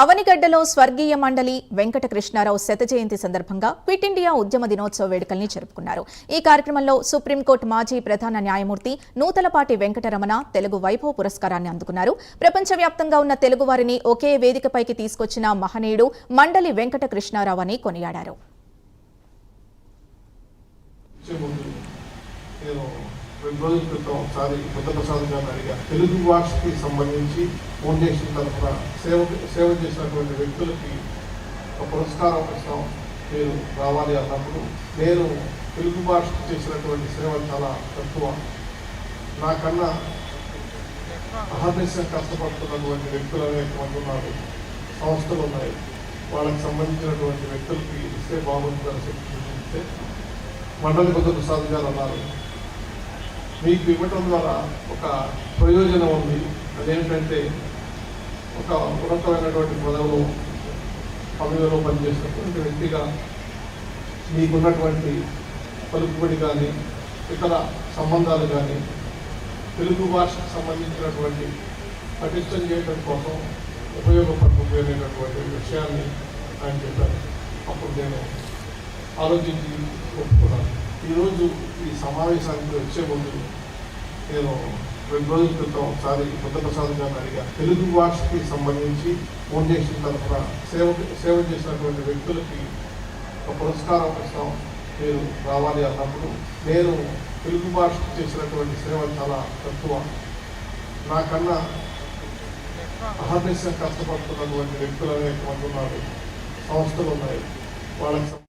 అవనిగడ్డలో స్వర్గీయ మండలి వెంకట కృష్ణారావు శత జయంతి సందర్భంగా క్విట్ ఇండియా ఉద్యమ దినోత్సవ వేడుకల్ని జరుపుకున్నారు. ఈ కార్యక్రమంలో సుప్రీంకోర్టు మాజీ ప్రధాన న్యాయమూర్తి నూతలపాటి వెంకటరమణ తెలుగు వైభవ పురస్కారాన్ని అందుకున్నారు. ప్రపంచవ్యాప్తంగా ఉన్న తెలుగువారిని ఒకే వేదికపైకి తీసుకొచ్చిన మహనీయుడు మండలి వెంకట కృష్ణారావు అని కొనియాడారు వచ్చే ముందు నేను రెండు రోజుల క్రితం ఒకసారి బుద్ధప్రసాద్ గారిని అడిగారు తెలుగు భాషకి సంబంధించి ఫౌండేషన్ తరఫున సేవ సేవ చేసినటువంటి వ్యక్తులకి ఒక పురస్కారం ఇస్తాం మీరు రావాలి అన్నప్పుడు నేను తెలుగు భాషకు చేసినటువంటి సేవ చాలా తక్కువ. నాకన్నా అహర్నిశం కష్టపడుతున్నటువంటి వ్యక్తులు అనేటువంటి ఉన్నారు. సంస్థలు ఉన్నాయి. వాళ్ళకి సంబంధించినటువంటి వ్యక్తులకి ఇస్తే బాగుంటుందని చెప్పి చూస్తే మండలి బుద్ధప్రసాద్ గారు అన్నారు. మీకు ఇవ్వటం ద్వారా ఒక ప్రయోజనం ఉంది. అదేంటంటే ఒక ఉన్నతమైనటువంటి పదవులు పదవిలో పనిచేసినటువంటి వ్యక్తిగా మీకున్నటువంటి పలుకుబడి కానీ ఇతర సంబంధాలు కానీ తెలుగు భాషకు సంబంధించినటువంటి పటిష్టం చేయడం కోసం ఉపయోగపడకపోయినటువంటి విషయాన్ని ఆయన చెప్పారు. అప్పుడు నేను ఆలోచించి ఒప్పుకున్నాను. ఈరోజు ఈ సమావేశానికి వచ్చే ముందు నేను రెండు రోజుల క్రితం ఒకసారి బుద్ధప్రసాద్ గారిని అడిగాను తెలుగు భాషకి సంబంధించి ఫౌండేషన్ తరఫున సేవ సేవ చేసినటువంటి వ్యక్తులకి ఒక పురస్కారం ఇస్తాం మీరు రావాలి అన్నప్పుడు నేను తెలుగు భాషకు చేసినటువంటి సేవ చాలా తక్కువ. నాకన్నా అహర్నిశం కష్టపడుతున్నటువంటి వ్యక్తులు అనేటువంటి ఉన్నారు. సంస్థలు ఉన్నాయి. వాళ్ళకి